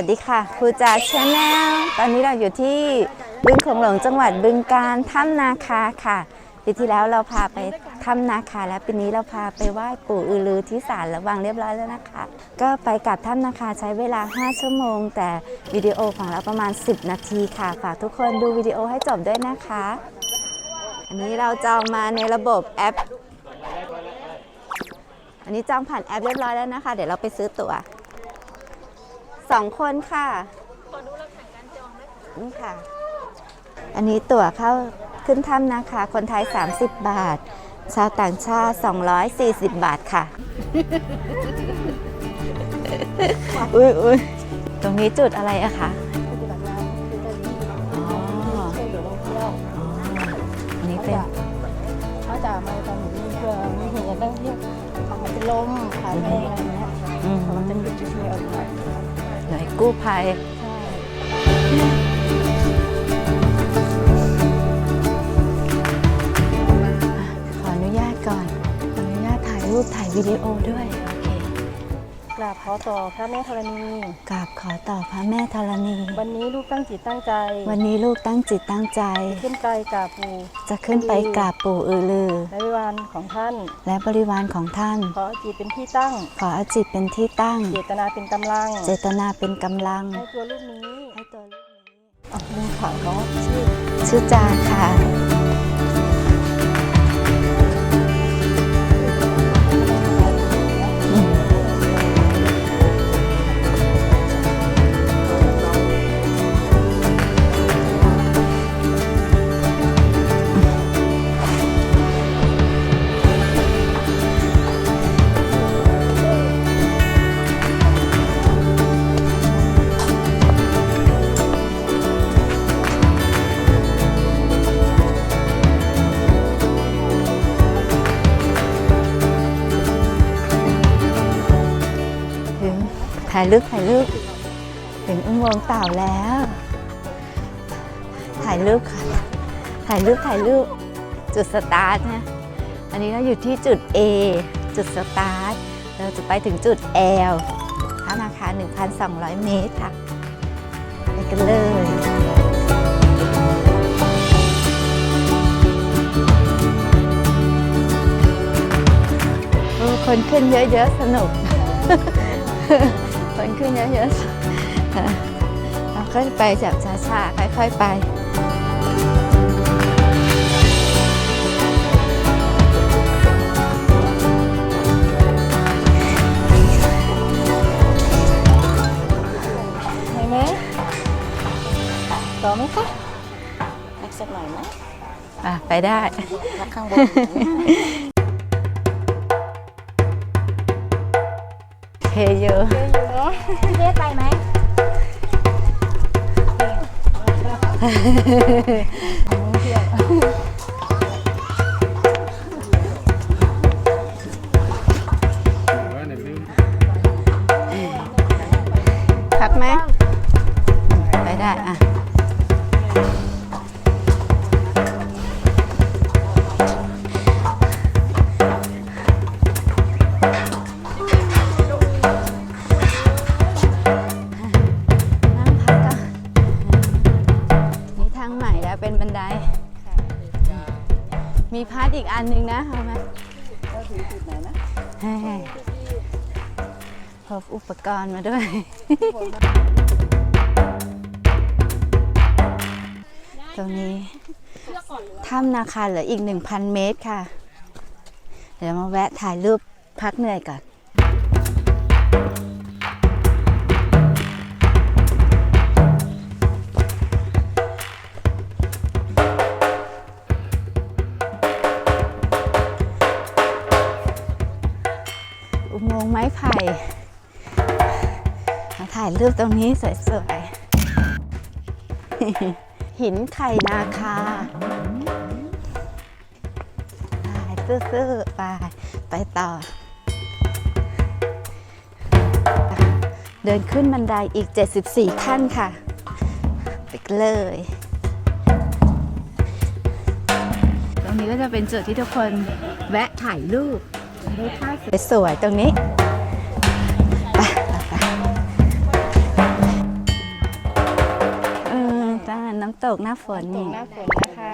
สวัสดีค่ะครูจ่าชาแนลตอนนี้เราอยู่ที่บึงโของหลงจังหวัดบึงการถ้ำนาคาค่ะปีที่แล้วเราพาไปถ้ำนาคาแล้วปีนี้เราพาไปไหว้ปู่อือลือที่ศาลระวังเรียบร้อยแล้วนะคะ ก็ไปกับถ้ำนาคาใช้เวลา 5 ชั่วโมง แต่วิดีโอของเราประมาณ 10 นาทีค่ะ ฝากทุกคนดูวิดีโอให้จบด้วยนะคะ อันนี้เราจองมาในระบบแอป อันนี้จองผ่านแอปเรียบร้อยแล้วนะคะ เดี๋ยวเราไปซื้อตั๋ว สองคนค่ะ ขอดูหลักฐานการจองด้วยนี่ค่ะ อันนี้ตั๋วเข้าขึ้นถ้ำนะคะ คนไทย 30 บาท ชาวต่างชาติ 240 บาทค่ะ อุ้ยอุ้ยตรงนี้จุดอะไรอะคะอ๋ออ๋ออันนี้เป็นเขาจะมาตอนหนูมีเพื่อมีเพื่อจะได้เรียกทำเป็นลมขายแม่อะไรเงี้ยอืม มันจะหยุดเฉยๆเอาไว้ หน่วยกู้ภัยใช่ขออนุญาตก่อน ขออนุญาตถ่ายรูปถ่ายวิดีโอด้วยโอเคกราบขอต่อพระแม่ธรณี กราบขอต่อพระแม่ธรณี วันนี้ลูกตั้งจิตตั้งใจ วันนี้ลูกตั้งจิตตั้งใจ ขึ้นไปกราบปู่จะขึ้นไปกราบปู่อือลือในวิวานของท่าน และบริวารของท่าน ขอจิตเป็นที่ตั้ง ขอเอาจิตเป็นที่ตั้ง เจตนาเป็นกำลัง เจตนาเป็นกำลัง ให้ตัวลูกนี้ ให้ตัวลูกนี้อะลุงถามเขาชื่อ ชื่อจาค่ะ ถ่ายรูปถ่ายรูปถึงอุโมงค์เต่าแล้ว ถ่ายรูปค่ะ ถ่ายรูปถ่ายรูปจุดสตาร์ทนะ อันนี้เราอยู่ที่จุด A จุดสตาร์ท เราจะไปถึงจุด L ถ้าราคา1,200 เมตรค่ะ ไปกันเลยคนขึ้นเยอะ ๆ สนุก ขึ้นเยอะๆค่ะเราก็ไปจับช้าๆค่อยๆไปเห็นไหมต่อไหมคะนักสักหน่อยไหมอะ ไปได้ข้างบนเทเยอะ พี่เบสไปไหมพักไหมไปได้อะ มีพาร์ทอีกอันหนึงนะเอาไหมก็ถึงจุดไหนนะให้พบอุปกรณ์มาด้วย ตรงนี้ถ้ำนาคาเหลืออีก 1,000 เมตรค่ะ เดี๋ยวมาแวะถ่ายรูปพักเหนื่อยก่อน ไม้ไผ่มาถ่ายรูปตรงนี้สวยๆ หินไข่นาคาไปซื่อๆไปไปต่อ เดินขึ้นบันไดอีก 74 ขั้นค่ะไปเลยตรงนี้ก็จะเป็นจุดที่ทุกคนแวะถ่ายรูป ดูท่าสวยตรงนี้จ้น้ำตกหน้าฝนน้ำตกหน้าฝนนะคะ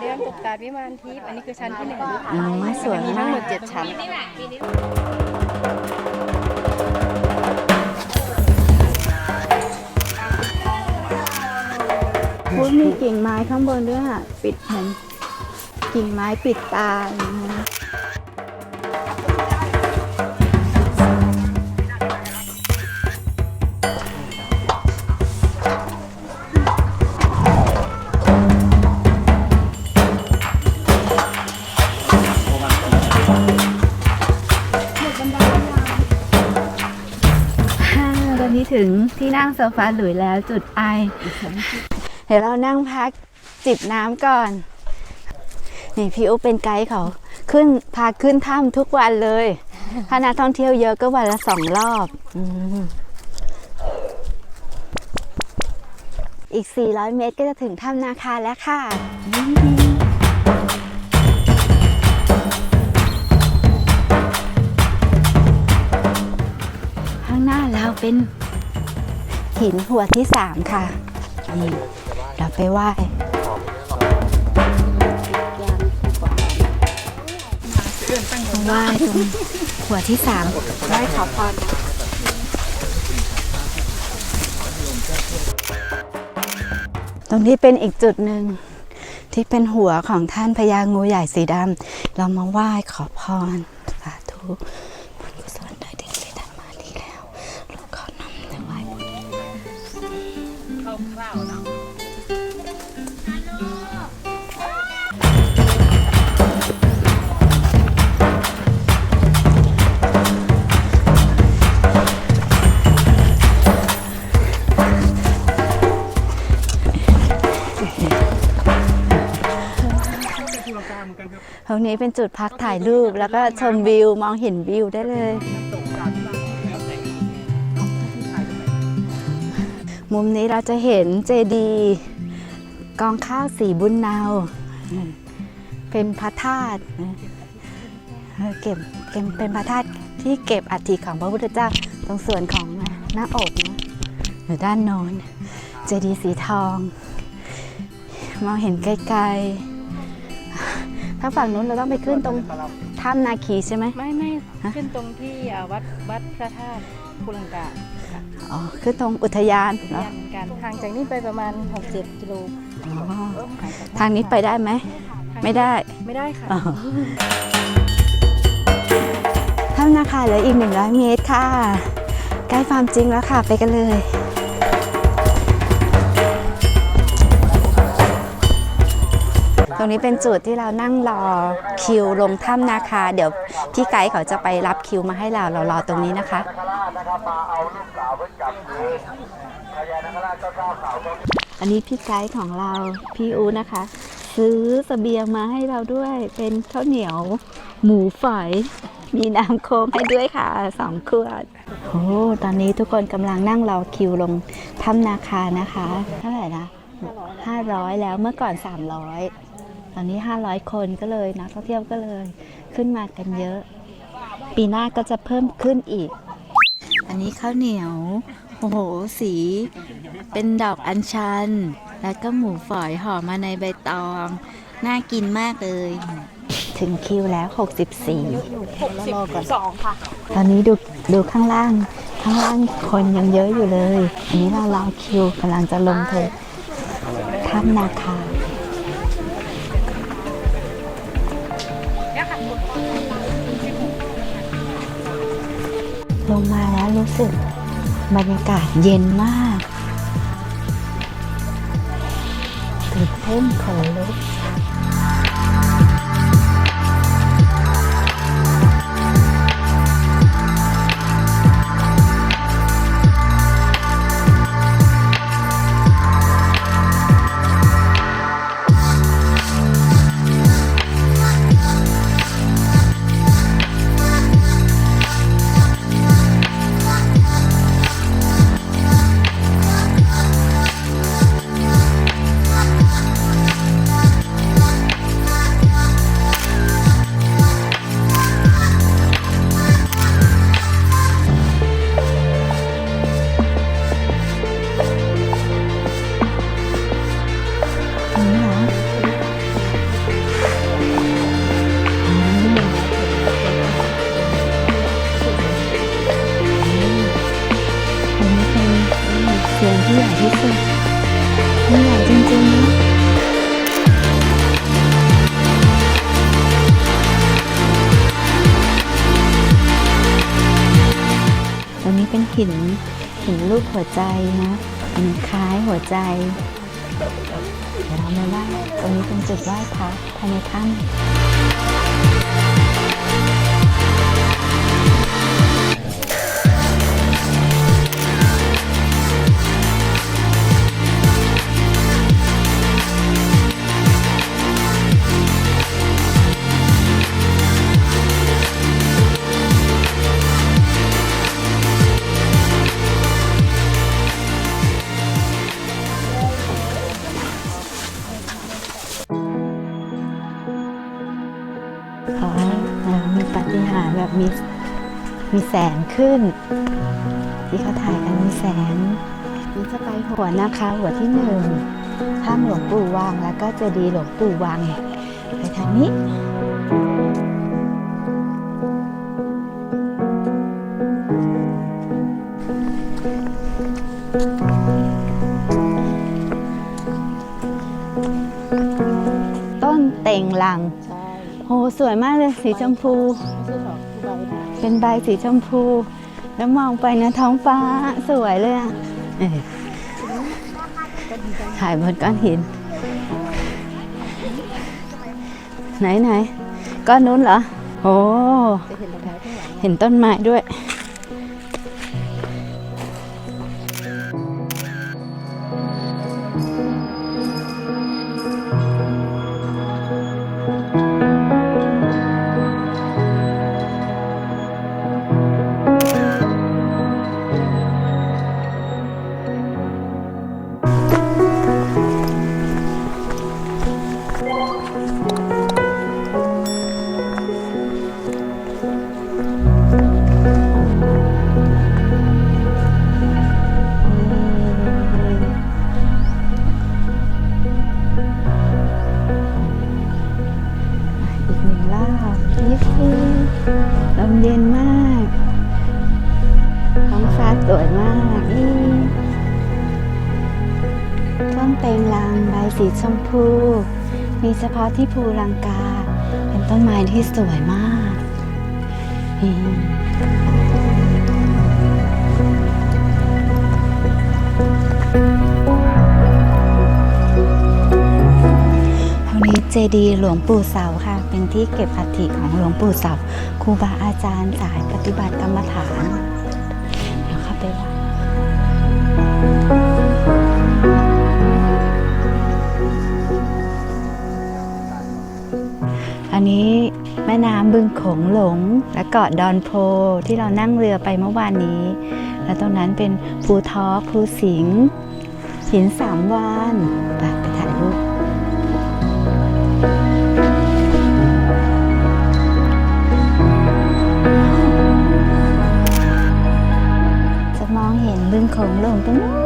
เรียนตกตาวิมานทิพย์อันนี้คือชั้นที่หนึ่งอ๋อสวยมีทั้งหมดเจ็ดชั้นพุ้มีกิ่งไม้ข้างบนด้วยค่ะ ปิดเหมือนกิ่งไม้ปิดตาอย่างเงี้ย ถึงที่นั่งโซฟาหลุยแล้วจุดไอ เดี๋ยวเรานั่งพักจิบน้ำก่อน นี่พี่อุ๊เป็นไกด์เขาขึ้นพาขึ้นถ้ำทุกวันเลย ถ้านักท่องเที่ยวเยอะก็วันละสองรอบออีก 400 เมตรก็จะถึงถ้ำนาคาแล้วค่ะข้างหน้าเราเป็น หินหัวที่สามค่ะนี่เราไปไหว้ไหว้ตรงหัวที่สามไหว้ขอพรตรงนี้เป็นอีกจุดหนึ่งที่เป็นหัวของท่านพญางูใหญ่สีดำเรามาไหว้ขอพรสาธุ ตรงนี้เป็นจุดพักถ่ายรูปแล้วก็ชมวิวมองเห็นวิวได้เลย มุมนี้เราจะเห็นเจดีย์กองข้าวสีบุญนาวเป็นพระธาตุเออเก็บเก็บเป็นพระธาตุที่เก็บอัฐิของพระพุทธเจ้าตรงส่วนของหน้าอกนะอยู่ด้านโน้นเจดีย์สีทองมองเห็นไกลๆ ถ้าฝั่งนู้นเราต้องไปขึ้นตรงถ้ำนาคีใช่ไหมไม่ไม่ขึ้นตรงที่อ่าวัดวัดพระธาตุภูลังกา ค่ะอ๋อขึ้นตรงอุทยานเหรอยันกันห่างจากนี่ไปประมาณ 6-7 กิโลอ๋อทางนี้ไปได้ไหม ไม่ได้ ไม่ได้ค่ะอ๋อถ้ำนาคาเหลืออีก 100 เมตรค่ะ ใกล้ฟาร์มจริงแล้วค่ะ ไปกันเลย ตรงนี้เป็นจุดที่เรานั่งรอคิวลงถ้ำนาคา เดี๋ยวพี่ไกด์เขาจะไปรับคิวมาให้เรา เรารอตรงนี้นะคะ อันนี้พี่ไกด์ของเราพี่อูนะคะ ซื้อเสบียงมาให้เราด้วยเป็นข้าวเหนียว หมูฝอย มีน้ำโค้งให้ด้วยค่ะสองขวดโอ้ตอนนี้ทุกคนกำลังนั่งรอคิวลงถ้ำนาคานะคะเท่าไหร่นะห้าร้อยแล้วเมื่อก่อนสามร้อยตอนนี้ห้าร้อยคนก็เลยนักท่องเที่ยวก็เลยขึ้นมากันเยอะ ปีหน้าก็จะเพิ่มขึ้นอีก อันนี้ข้าวเหนียว โอ้โหสี เป็นดอกอัญชัน แล้วก็หมูฝอยห่อมาในใบตอง น่ากินมากเลย ถึงคิวแล้ว 64แล้วรอก่อนตอนนี้ดูดูข้างล่าง ข้างล่างคนยังเยอะอยู่เลย อันนี้เรารอคิวกำลังจะลงเธอถ้ำนาคาลงมาแล้วรู้สึก บรรยากาศเย็นมากตื่นเต้นขนลุก หินหินรูปหัวใจนะมันคล้ายหัวใจ เดี๋ยวเรามาไหว้ตรงนี้เป็นจุดไหว้พระภายในถ้ำ มีมีแสงขึ้น ที่เขาถ่ายกันมีแสงนี่จะไปหัวนะคะ หัวที่หนึ่งถ้ำหลวงปู่วังแล้วก็เจดีย์หลวงปู่วังไปทางนี้ต้นเต่งลัง โอ้สวยมากเลยสีชมพู เป็นใบสีชมพู แล้วมองไปนะท้องฟ้าสวยเลยอะถ่ายบนก้อนหิน ไหนไหนก้อนนู้นเหรอ โอ้เห็นต้นไม้ด้วย เตงลางใบสีชมพู มีเฉพาะที่ภูลังกา เป็นต้นไม้ที่สวยมากอืมตรงนี้เจดีหลวงปู่เสาค่ะ เป็นที่เก็บอัฐิของหลวงปู่เสาครูบาอาจารย์สายปฏิบัติกรรมฐาน อันนี้แม่น้ำบึงโขงหลง และเกาะดอนโพที่เรานั่งเรือไปเมื่อวานนี้ แล้วตรงนั้นเป็นภูทอกภูสิงห์หินสามวานไปไปถ่ายรูปจะมองเห็นบึงโขงหลงตรงนู้น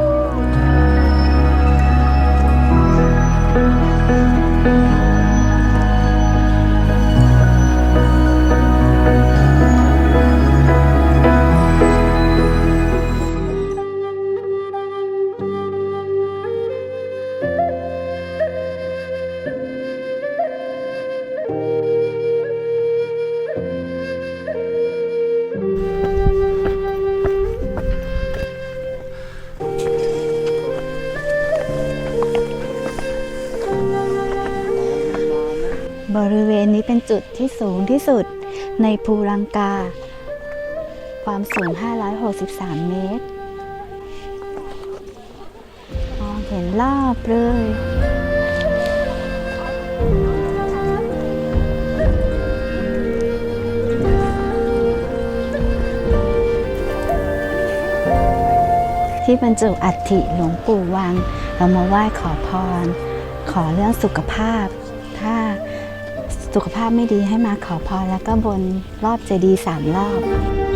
เวณนี้เป็นจุดที่สูงที่สุดในภูลังกา ความสูง 563 เมตร มองเห็นรอบเลยที่บรรจุอัฐิหลวงปู่วัง เรามาไหว้ขอพร ขอเรื่องสุขภาพ สุขภาพไม่ดีให้มาขอพรแล้วก็บนรอบเจดีย์สามรอบ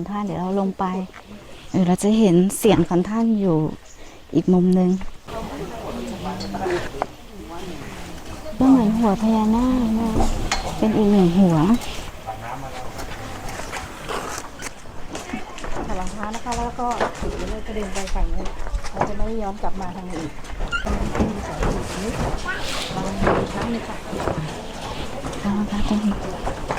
ของท่านเดี๋ยวเราลงไปเออเราจะเห็นเสียงของท่านอยู่อีกมุมหนึ่งก็เหมือนหัวพญานาคนะเป็นอีกหนึ่งหัวถอดรองเท้านะคะแล้วก็ถือเลยกระเด็นไปฝั่งนู้นเราจะไม่ย้อนกลับมาทางนี้อีกมีสายสิบนิดลองดูอีกครั้งหนึงค่ะเอาละค่ะทุกคนอ่าทุก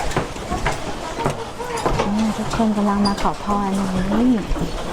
คนกำลังมาขอพรนี้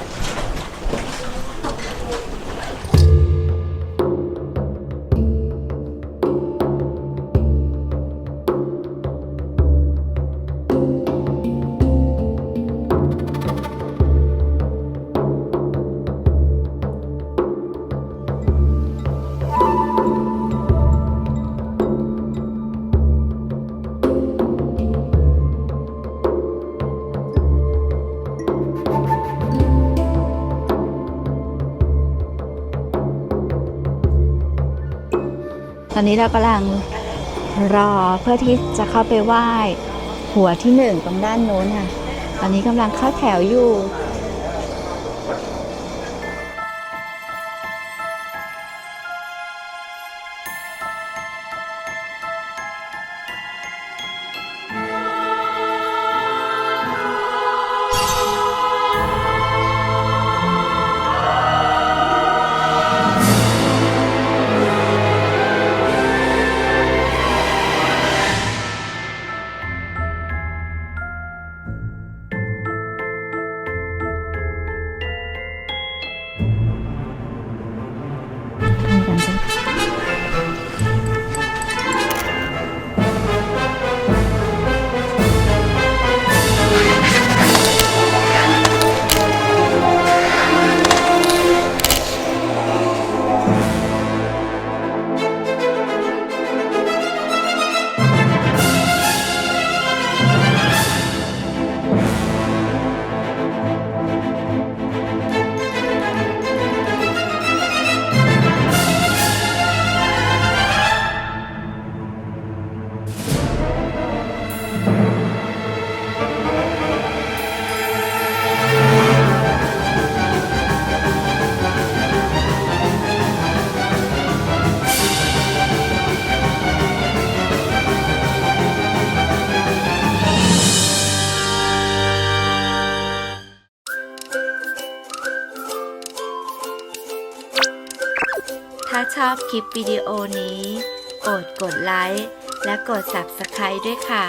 อนนี้เรากำลังรอเพื่อที่จะเข้าไปไหว้หัวที่หนึ่งตรงด้านโน้นค่ะ ตอนนี้กำลังเข้าแถวอยู่ อบคลิปวิดีโอนี้ โปรดกดไลค์และกด Subscribe ด้วยค่ะ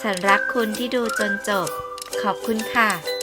ฉันรักคุณที่ดูจนจบ ขอบคุณค่ะ